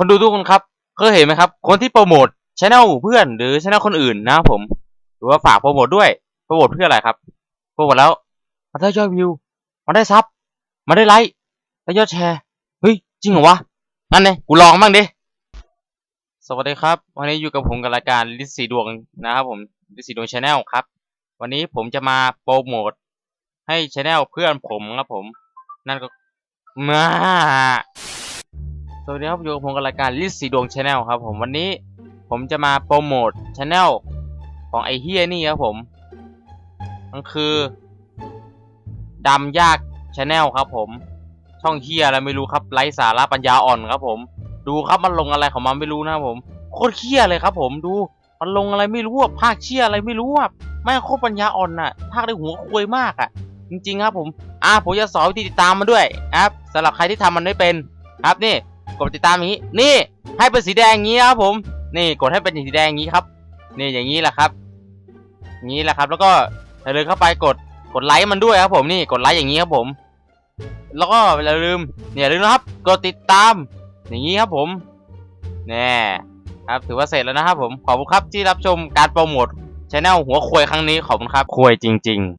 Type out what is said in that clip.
คนดูทุกคนครับ เคยเห็นไหมครับ คนที่โปรโมทช anel เพื่อนหรือช anel คนอื่นนะครับผม หรือว่าฝากโปรโมทด้วย โปรโมทเพื่ออะไรครับ โปรโมทแล้วมันได้ยอดวิว มันได้ซับ มันได้ไลค์ ได้ยอดแชร์ เฮ้ย จริงเหรอวะงั้นเนี่ยกูลองบ้างดิ สวัสดีครับ วันนี้อยู่กับผมกับรายการลิศสีดวงนะครับผม ลิศสีดวงชแนลครับ วันนี้ผมจะมาโปรโมทให้ช anel เพื่อนผมครับผม นั่นก็มา สวัสดีครับอยู่กับผมกับรายการลิศสีดวงชาแนลครับผมวันนี้ผมจะมาโปรโมทช anel ของไอเฮียนี่ครับผมมันคือดำยากช anel ครับผม ช่องเฮียอะไรไม่รู้ครับไร้สาระปัญญาอ่อนครับผม ดูครับมันลงอะไรของมันไม่รู้นะครับผมโคตรเฮียเลยครับผมดูมันลงอะไรไม่รู้อะภาคเชียอะไรไม่รู้อะแม่โคตรปัญญาอ่อนน่ะภาคได้หัวควยมากอะ จริงๆครับผมอ่าผมจะสอนวิธีติดตามมันด้วยครับสำหรับใครที่ทำมันไม่เป็นครับนี่ กดติดตามอย่างนี้ นี่ให้เป็นสีแดงอย่างนี้ครับผม นี่กดให้เป็นสีแดงอย่างนี้ครับ นี่อย่างนี้แหละครับงนี้แหละครับ แล้วก็อย่าลืมเข้าไปกดกดไลค์มันด้วยครับ ผมนี่กดไลค์อย่างนี้ครับผม แล้วก็อย่าลืมเนี่ยอย่าลืมนะครับ กดติดตาม อย่างนี้ครับผมแน่ครับถือว่าเสร็จแล้วนะครับผมขอบคุณครับที่รับชมการโปรโมทช anel หัวควยครั้งนี้ขอบคุณครับควยจริง ๆ